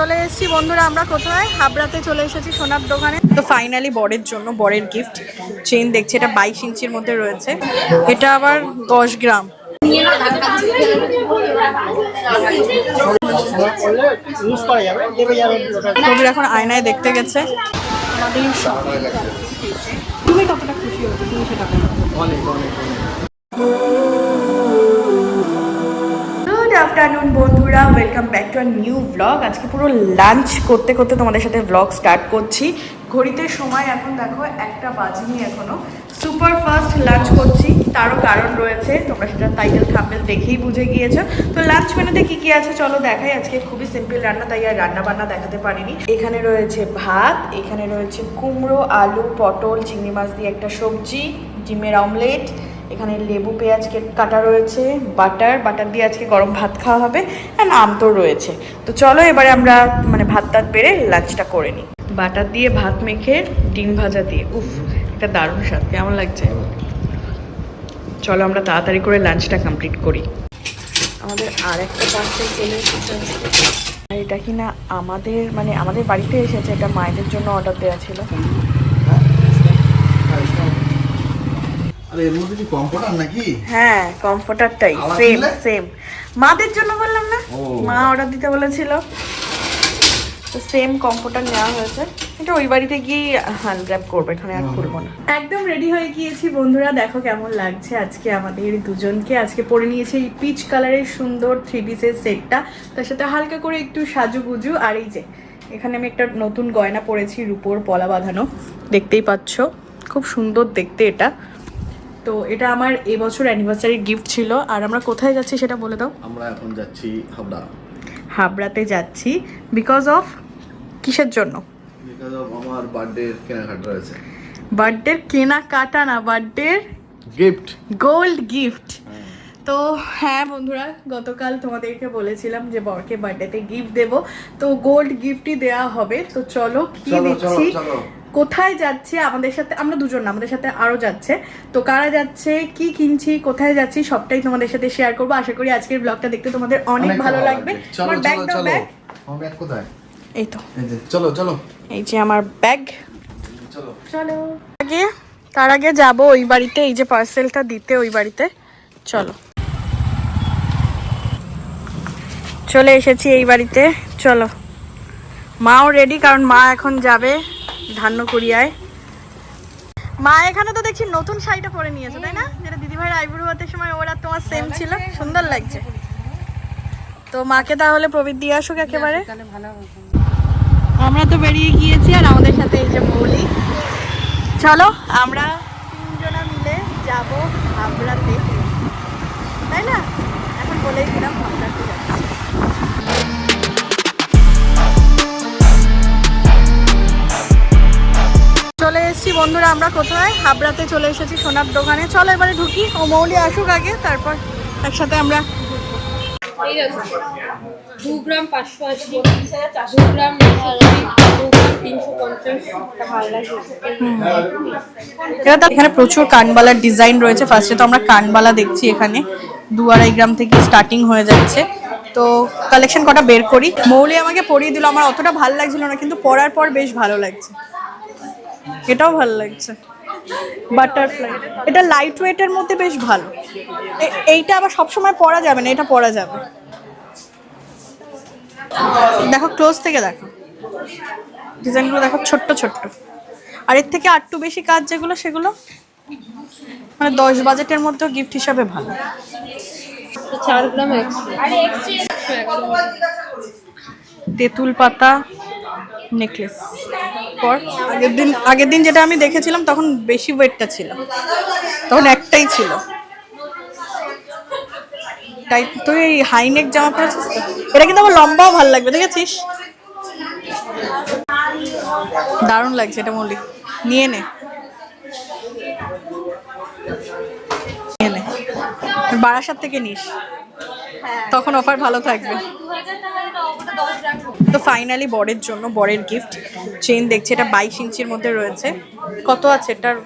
চলে এসেছি। বন্ধুরা, আমরা কোথায়? হাবড়াতে চলে এসেছি সোনার দোকানে। তো ফাইনালি বরের জন্য, বরের গিফট চেইন দেখছি। এটা বাইশ ইঞ্চির মধ্যে রয়েছে। এটা আবার দশ গ্রাম। কবির এখন আয়নায় দেখতে গেছে। তুমি কতটা খুশি হয়েছো? তুমি সেটা আফটারনুন বন্ধুরা। Welcome back to our new blog আজকে পুরো লাঞ্চ করতে করতে তোমাদের সাথে ব্লগ স্টার্ট করছি। ঘড়িতে সময় এখন দেখো একটা বাজেনি এখনও। সুপার ফাস্ট লাঞ্চ করছি। তারও কারণ রয়েছে। তোমরা সেটা টাইটেল থাম্বেল দেখেই বুঝে গিয়েছো। তো লাঞ্চ মেনুতে কি কি আছে চলো দেখাই। আজকে খুবই সিম্পল রান্না, তাই আর রান্না বান্না দেখাতে পারিনি। এখানে রয়েছে ভাত, এখানে রয়েছে কুমড়ো, আলু, পটল, চিংড়ি মাছ দিয়ে একটা সবজি, ডিমের অমলেট এখানে লেবু পেঁয়াজ কে- কাটা রয়েছে, বাটার বাটার দিয়ে আজকে গরম ভাত খাওয়া হবে অ্যান্ড আম তো রয়েছে। তো চলো এবারে আমরা মানে ভাত টাত বেড়ে লাঞ্চটা করে নিই। বাটার দিয়ে ভাত মেখে ডিম ভাজা দিয়ে, উফ, এটা দারুণ স্বাদ, কেমন লাগছে? চলো আমরা তাড়াতাড়ি করে লাঞ্চটা কমপ্লিট করি। আমাদের আর একটা পার্সেল চলে এসেছে। এটা কি না আমাদের মানে আমাদের বাড়িতে এসেছে, এটা মায়েদের জন্য অর্ডার দেওয়া ছিল। আরে এর মধ্যে কি কম্পিউটার নাকি? হ্যাঁ কমফোর্টারটাই আবার সেম মাদের জন্য বললাম না? মা অর্ডার দিতে বলেছিল। তো সেম কমফোর্টার নেওয়া হয়েছে। এটা ওই বাড়িতে গিয়ে হ্যান্ড গ্র্যাব করব এখানে আর খুলবো না। একদম রেডি হয়ে গিয়েছি বন্ধুরা দেখো কেমন লাগছে আজকে আমাদের দুজনকে। আজকে পরে নিয়েছে এই পিচ কালারের সুন্দর থ্রি পিসের সেটটা। তার সাথে হালকা করে একটু সাজুগুজু আর এই যে এখানে আমি একটা নতুন গয়না পরেছি রুপোর পলা বাঁধানো। দেখতেই পাচ্ছ খুব সুন্দর দেখতে এটা। তো এটা আমার এবছর অ্যানিভার্সারি গিফট ছিল। আর আমরা কোথায় যাচ্ছি সেটা বলে দাও। আমরা এখন যাচ্ছি হাবড়া। হাবড়াতে যাচ্ছি। বিকজ অফ কিসের জন্য? বিকজ অফ আমার বার্থডে কেনাকাটা রয়েছে। বার্থডের কেনাকাটা না বার্থডের গিফট গোল্ড গিফট তো হ্যাঁ বন্ধুরা গতকাল তোমাদেরকে বলেছিলাম যে বরকে বার্থডেতে গিফট দেব। তো গোল্ড গিফটই দেওয়া হবে। তো চলো কি দিচ্ছি? চলো। কোথায় যাচ্ছে আমাদের সাথে আমরা দুজন আমাদের সাথে আরও যাচ্ছে। তো কারা যাচ্ছে কি কিনছি কোথায় যাচ্ছি সবটাই তোমাদের সাথে শেয়ার করব। আশা করি আজকের ব্লগটা দেখতে তোমাদের অনেক ভালো লাগবে। আমার ব্যাগ দাও ব্যাগ ব্যাগ কোথায়? এই তো। চলো চলো। এই যে আমার ব্যাগ চলো। চলো। আগে তার আগে যাব ওই বাড়িতে এই যে পার্সেলটা দিতে ওই বাড়িতে। চলো। চলে এসেছি এই বাড়িতে। চলো। মাও রেডি কারণ মা এখন যাবে। ধান্যকুড়িয়ায়। মা এখানে তো দেখছি নতুন শাড়িটা পরে নিয়েছে তাই না? যেটা দিদিভাইয়ের আইবুড়ো হতে সময় ওরা তোমার সেম ছিল। সুন্দর লাগছে। তো মাকে তাহলে প্রবীর দিয়ে আসুক একেবারে। আমরা তো বেরিয়ে গিয়েছি আর আমাদের সাথে এই যে মৌলি। চলো বন্ধুরা আমরা কোথায়? হাবড়াতে চলে এসেছি সোনার দোকানে। চলো এবারে ঢুকি। ও মৌলি আসুক আগে তারপর একসাথে আমরা দু গ্রাম পাঁচশো আশি দু গ্রাম দু গ্রাম তিনশো পঞ্চাশ। একটা ভালো লাগে এবার তো এখানে প্রচুর কানবালার ডিজাইন রয়েছে। ফার্স্টে তো আমরা কানবালা দেখছি এখানে। দু আড়াই গ্রাম থেকে স্টার্টিং হয়ে যাচ্ছে। তো কালেকশন কটা বের করি? মৌলি আমাকে পরিয়ে দিল। আমার অতটা ভালো লাগছিল না কিন্তু পরার পর বেশ ভালো লাগছে। এটাও ভালো লাগছে। বাটারফ্লাই এটা লাইট ওয়েটের মধ্যে বেশ ভালো। এ- এইটা আবার সবসময় পরা যাবে না এটা পরা যাবে। দেখো ক্লোজ থেকে দেখো। ডিজাইনগুলো দেখো ছোট্ট ছোট্ট। আর এর থেকে আটটু বেশি কাজ যেগুলো সেগুলো মানে দশ বাজেটের মধ্যেও গিফট হিসাবে ভালো। চার গ্রাম তেঁতুল পাতা। নেকলেস। পর? আগের দিন আগের দিন যেটা আমি দেখেছিলাম তখন বেশি ওয়েটটা ছিল। তখন একটাই ছিল। তাই তুই এই হাইনেক জামা পরেছিস তো? এটা কিন্তু আমার লম্বাও ভালো লাগবে দেখেছিস? দারুণ লাগছে এটা মৌলিক নিয়ে নে। নিয়ে নে। বারাসাত থেকে নিস। তখন অফার ভালো থাকবে। তো ফাইনালি বরের জন্য বরের গিফট চেন দেখছি এটা বাইশ ইঞ্চির মধ্যে রয়েছে। কত আছে? এটার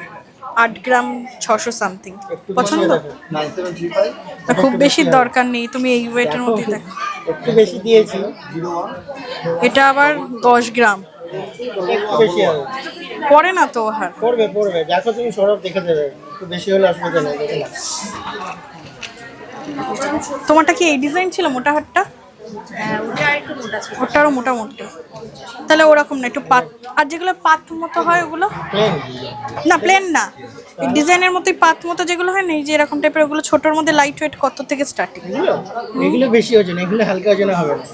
আট গ্রাম ছশো সামথিং পছন্দ? খুব বেশি দরকার নেই। তুমি এই ওয়েটের মধ্যে দেখো। একটু বেশি দিয়েছি। এটা আবার দশ গ্রাম। পরে না তো হার। পড়বে পড়বে। দেখো তুমি সৌরভ দেখে দেবে। একটু বেশি হলে অসুবিধা নেই তোমারটা কি এই ডিজাইন ছিল মোটা হাটটা ওটারও মোটামুটি। তাহলে ওরকম না একটু পাত আর যেগুলো পাত মতো হয় ওগুলো? না প্লেন না। ডিজাইনের মতোই পাত মতো যেগুলো হয় না এই যে এরকম টাইপের ওগুলো ছোটোর মধ্যে লাইট ওয়েট কত থেকে স্টার্টিং এগুলো বেশি ওজন এগুলো হালকা ওজনে হবে। না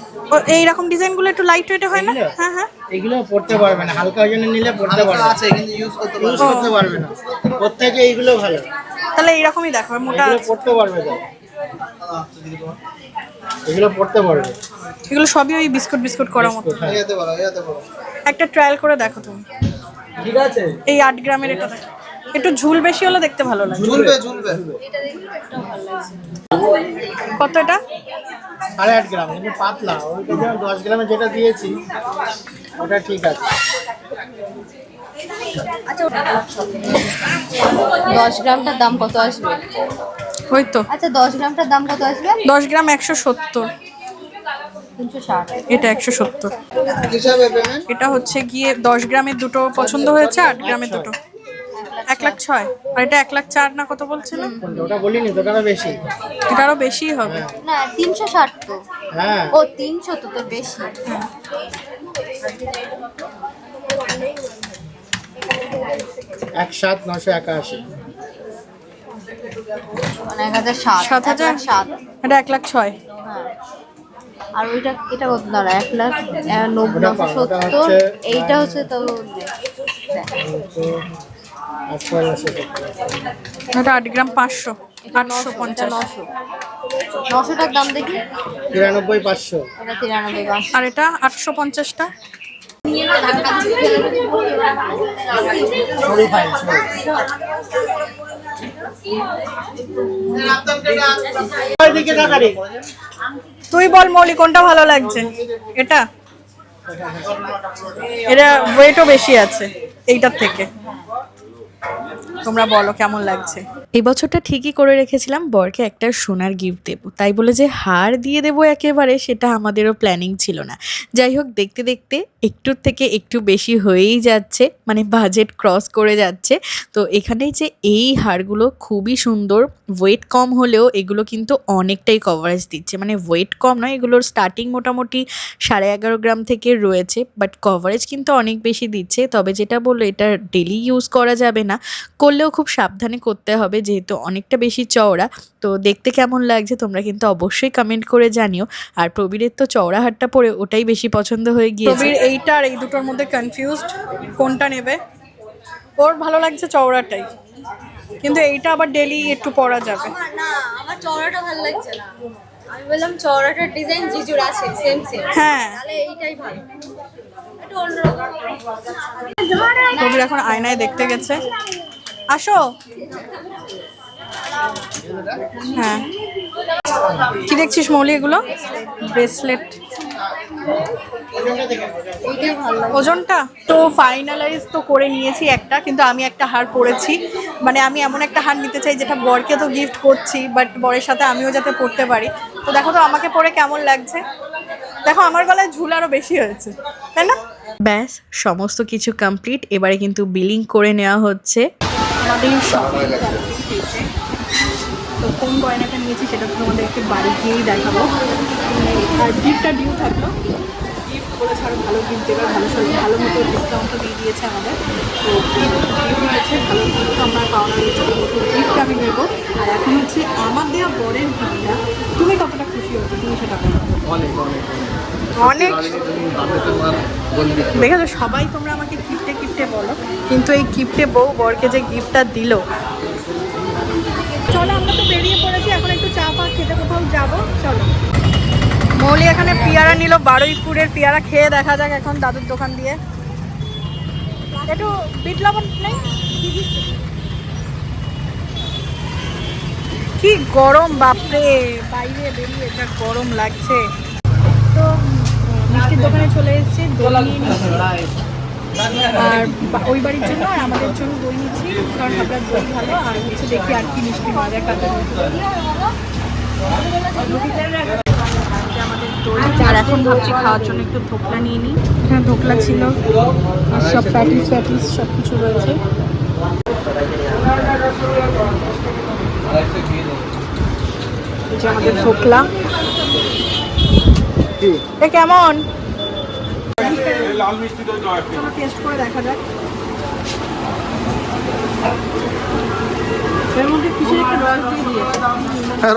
এইরকম ডিজাইনগুলো একটু লাইট ওয়েটে হয় না? এগুলো? হ্যাঁ হ্যাঁ। এগুলো পড়তে পারবে না হালকা ওজনে নিলে পড়তে পারবে। আছে কিন্তু ইউজ করতে ইউজ করতে পারবে না। প্রত্যেকে এইগুলো ভালো। তাহলে এইরকমই দেখো মোটা এগুলো পড়তে পারবে তো। এগুলো পড়তে পারবে। এগুলো সবই ওই বিস্কুট বিস্কুট করার মতো। হ্যাঁ। একটা ট্রায়াল করে দেখো তুমি। ঠিক আছে। এই আট গ্রামের এটা দেখো। একটু ঝুল বেশি হলে দেখতে ভালো লাগে। ঝুলবে ঝুলবে। কত এটা? সাড়ে আট গ্রাম কিন্তু পাতলা। ওইটা দশ গ্রামে যেটা দিয়েছি ওটা ঠিক আছে। দশ গ্রামটার দাম কত আসবে? ওই তো। আচ্ছা দশ গ্রামটার দাম কত আসবে? দশ গ্রাম একশো সত্তর। এটা একশো সত্তর। এটা হচ্ছে গিয়ে দশ গ্রামের দুটো পছন্দ হয়েছে আট গ্রামের দুটো। এক লাখ ছয়। আর এটা এক লাখ চার না কত বলছিলেন ওটা বলিনি তো ওটা বেশি। এটা আরও বেশিই হবে। না তিনশো ষাট তো। হ্যাঁ। ও তিনশো তো তো বেশি। এক সাত নশো একাশি। মানে এক হাজার সাত। সাত হাজার? সাত। এটা এক লাখ ছয়। আর ওইটা এটা কত? দাঁড়া এক লাখ নব্বই সত্তর এইটা হচ্ছে তো দেখ। আট গ্রাম পাঁচশো এটা আটশো পঞ্চাশ। নশো। নশোটার দাম দেখি? তিরানব্বই পাঁচশো। এটা তিরানব্বই পাঁচশো। আর এটা আটশো পঞ্চাশটা? সরি তুই বল মৌলি, কোনটা ভালো লাগছে? এটা? এটা ওয়েটও বেশি আছে, এইটার থেকে। তোমরা বলো, কেমন লাগছে? এই বছরটা ঠিকই করে রেখেছিলাম, বরকে একটা সোনার গিফট দেবো। তাই বলে যে হার দিয়ে দেবো একেবারে, সেটা আমাদেরও প্ল্যানিং ছিল না। যাই হোক, দেখতে দেখতে একটুর থেকে একটু বেশি হয়েই যাচ্ছে মানে বাজেট ক্রস করে যাচ্ছে। তো এখানে যে এই হারগুলো খুবই সুন্দর ওয়েট কম হলেও এগুলো কিন্তু অনেকটাই কভারেজ দিচ্ছে। মানে ওয়েট কম নয়, এগুলোর স্টার্টিং মোটামুটি সাড়ে এগারো গ্রাম থেকে রয়েছে বাট কভারেজ কিন্তু অনেক বেশি দিচ্ছে। তবে যেটা বলল, এটা ডেলি ইউজ করা যাবে না। করলেও খুব সাবধানে করতে হবে যেহেতু অনেকটা বেশি চওড়া তো দেখতে কেমন লাগছে তোমরা কিন্তু অবশ্যই কমেন্ট করে জানিও। আর প্রবীরের তো চওড়া হাটটা পরে ওটাই বেশি পছন্দ হয়ে গিয়েছে। প্রবীর এইটা আর এই দুটোর মধ্যে কনফিউজড কোনটা নেবে? ওর ভালো লাগছে চওড়াটাই। কিন্তু এইটা আবার ডেলি একটু পরা যাবে। না আমার চওড়াটা ভালো লাগছে না। আমি বললাম চওড়াটার ডিজাইন জিজুর আছে সেম সেম হ্যাঁ। তাহলে এইটাই ভালো। একটু অন্যরকম। প্রবীর এখন আয়নায় দেখতে গেছে। আসো। হ্যাঁ। কি দেখছিস মৌলি এগুলো? ব্রেসলেট ওজনটা? তো ফাইনালাইজ তো করে নিয়েছি একটা, কিন্তু আমি একটা হার পরেছি মানে আমি এমন একটা হার নিতে চাই যেটা বরকে তো গিফট করছি বাট বরের সাথে আমিও যাতে পড়তে পারি। তো দেখো তো আমাকে পরে কেমন লাগছে। দেখো আমার গলায় ঝুল আরও বেশি হয়েছে, তাই না? ব্যাস, সমস্ত কিছু কমপ্লিট এবারে কিন্তু বিলিং করে নেওয়া হচ্ছে। আমাদের তো কোন গয়নাটা নিয়েছি সেটা তো তোমাদেরকে বাড়ি গিয়েই দেখাবো। আর গিফটটা ডিউ থাকল। গিফট করেছে আরও ভালো গিফট দেবে ভালো সব- ভালো মতো ডিসকাউন্টও দিয়ে দিয়েছে আমাদের। তো গিফট ডিউ হয়েছে ভালো গিফট আমার পাওনা হয়েছে তো গিফট আমি নেব। আর এখন হচ্ছে আমার দেওয়া বরের গিফটটা তুমি কতটা খুশি হতো তুমি সেটা বলো। অনেক অনেক অনেক। দেখেছ সবাই তোমরা আমাকে গিফটে গিফটে বলো। কিন্তু এই গিফটে বউ বরকে যে গিফটটা দিল চলো আমরা তো বেরিয়ে পড়েছি এখন একটু চা ফা খেতে কোথাও যাব? চলো। মৌলি এখানে পেয়ারা নিল বারুইপুরের পেয়ারা খেয়ে দেখা যাক এখন দাদুর দোকান দিয়ে। একটু বিট লবণ নেই? কি গরম বাপরে বাইরে বেরিয়ে যা গরম লাগছে। তো মিষ্টির দোকানে চলে এসেছি নিয়েছি আর বা- ওই বাড়ির জন্য আর আমাদের জন্য দই নিচ্ছি কারণ আপনার দই ভালো আর হচ্ছে দেখি আর কি মিষ্টি যায় কাঁচা আর এখন ভাবছি খাওয়ার জন্য একটু ধোকলা নিয়ে নিই। হ্যাঁ ধোকলা ছিল আর সব প্যাটিস প্যাটিস সব কিছু রয়েছে আমাদের এই যে চলো টেস্ট করে দেখা যাক। এর মধ্যে কিছু একটা রস দিয়ে দিয়েছে।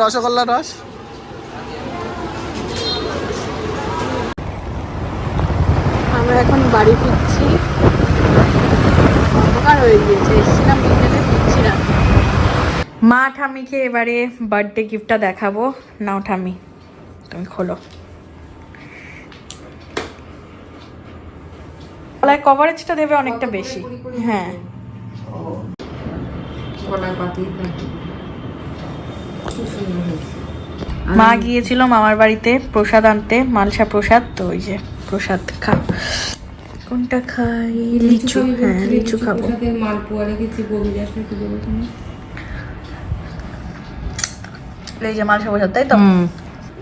রসগোল্লা রস। আমরা এখন বাড়ি ফিরছি। অন্ধকার হয়ে গিয়েছে এসেছিলাম বিকেলে ফিরছি না। মা ঠামিকে এবারে বার্থডে গিফটটা দেখাবো। নাও ঠাম্মি তুমি খোলো। গলায় কভারেজটা দেবে অনেকটা বেশি। হ্যাঁ। মা গিয়েছিল মামার বাড়িতে প্রসাদ আনতে মালসা প্রসাদ তো ওই যে প্রসাদ খা। কোনটা খাই? লিচু। হ্যাঁ লিচু খাব। মালপোয়া রেখেছি এই যে মালসা প্রসাদ তাই তো?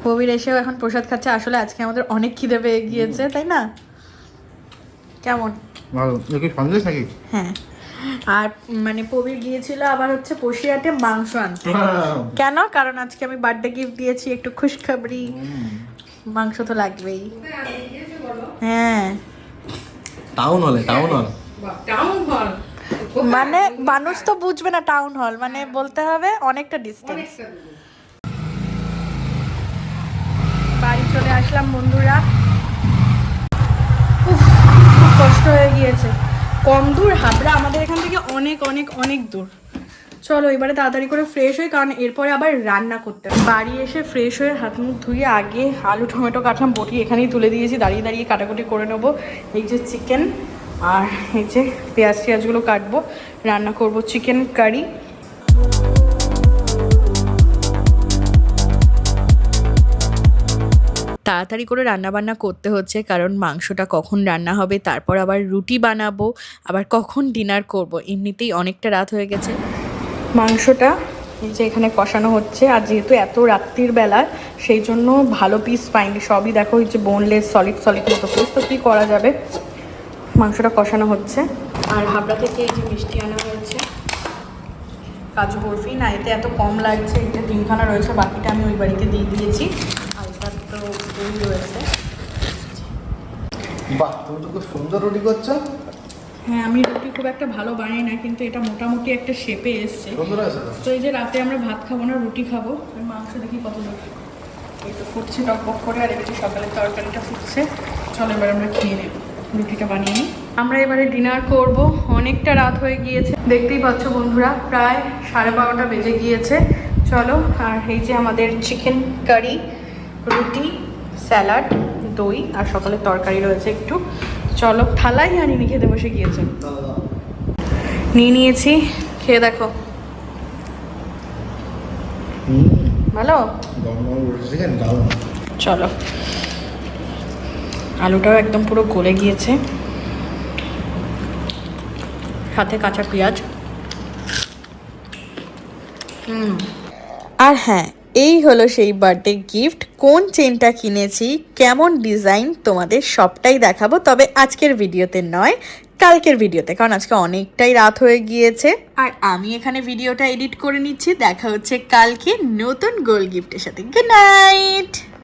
কবির এসেও এখন প্রসাদ খাচ্ছে। আসলে আজকে আমাদের অনেক খিদে পেয়ে গিয়েছে তাই না? কেমন? ভালো। কি সন্দেশ নাকি? হ্যাঁ। আর মানে প্রবীর গিয়েছিল আবার হচ্ছে পশিয়াটে মাংস আনতে। কেন? কারণ আজকে আমি বার্থডে গিফট দিয়েছি একটু খুশখবরি। মাংস তো লাগবেই। হ্যাঁ। টাউন হলে টাউন হল টাউন হল মানে মানুষ তো বুঝবে না টাউন হল মানে বলতে হবে অনেকটা ডিস্টেন্স বাড়ি চলে আসলাম বন্ধুরা উফ, খুব হয়ে গিয়েছে কম দূর, হাবড়া আমাদের এখান থেকে অনেক অনেক অনেক দূর। চলো এবারে তাড়াতাড়ি করে ফ্রেশ হই, কারণ এরপরে আবার রান্না করতে হবে। বাড়ি এসে ফ্রেশ হয়ে হাত মুখ ধুয়ে আগে আলু, টমেটো কাটলাম বটি এখানেই তুলে দিয়েছি। দাঁড়িয়ে দাঁড়িয়ে কাটাকুটি করে নেব। এই যে চিকেন আর এই যে পেঁয়াজ টেয়াজগুলো কাটবো। রান্না করব চিকেন কারি তাড়াতাড়ি করে রান্না বান্না করতে হচ্ছে, কারণ মাংসটা কখন রান্না হবে, তারপর আবার রুটি বানাবো, আবার কখন ডিনার করব, এমনিতেই অনেকটা রাত হয়ে গেছে। মাংসটা যে এখানে কষানো হচ্ছে, আর যেহেতু এত রাত্রির বেলা, সেই জন্য ভালো পিস পাইনি। সবই দেখো এই যে বোনলেস সলিড সলিড মতো পিস তো কী করা যাবে? মাংসটা কষানো হচ্ছে। আর হাবড়া থেকে এই যে মিষ্টি আনা হয়েছে, কাজু বরফি, না, এতে এত কম লাগছে এটা তিনখানা রয়েছে, বাকিটা আমি ওই বাড়িতে দিয়ে দিয়েছি। রয়েছে। বাহ তুমি তো খুব সুন্দর রুটি করছ। হ্যাঁ আমি রুটি খুব একটা ভালো বানাই না কিন্তু এটা মোটামুটি একটা শেপে এসছে। তো? তো এই যে রাতে আমরা ভাত খাব না রুটি খাব। আর মাংস দেখি কত দূর এই তো ফুটছে টকবক করে আর এদিকে সকালের তরকারিটা ফুটছে। চলো এবার আমরা খেয়ে নেব। রুটিটা বানিয়ে নিই। আমরা এবারে ডিনার করব। অনেকটা রাত হয়ে গিয়েছে। দেখতেই পাচ্ছ বন্ধুরা প্রায় সাড়ে বারোটা বেজে গিয়েছে। চলো আর এই যে আমাদের চিকেন কারি রুটি স্যালাড দই আর সকালের তরকারি রয়েছে একটু। চলো থালাই আনিনি খেতে বসে গিয়েছে। নিয়ে নিয়েছি। খেয়ে দেখো। ভালো? চলো। আলুটাও একদম পুরো গলে গিয়েছে। সাথে কাঁচা পেঁয়াজ। হুম। আর হ্যাঁ এই হলো সেই বার্থডে গিফট কোন চেনটা কিনেছি? কেমন ডিজাইন তোমাদের সবটাই দেখাবো। তবে আজকের ভিডিওতে নয়, কালকের ভিডিওতে। কারণ আজকে অনেকটাই রাত হয়ে গিয়েছে। আর আমি এখানে ভিডিওটা এডিট করে নিচ্ছি। দেখা হচ্ছে কালকে নতুন গোল গিফটের সাথে। Good night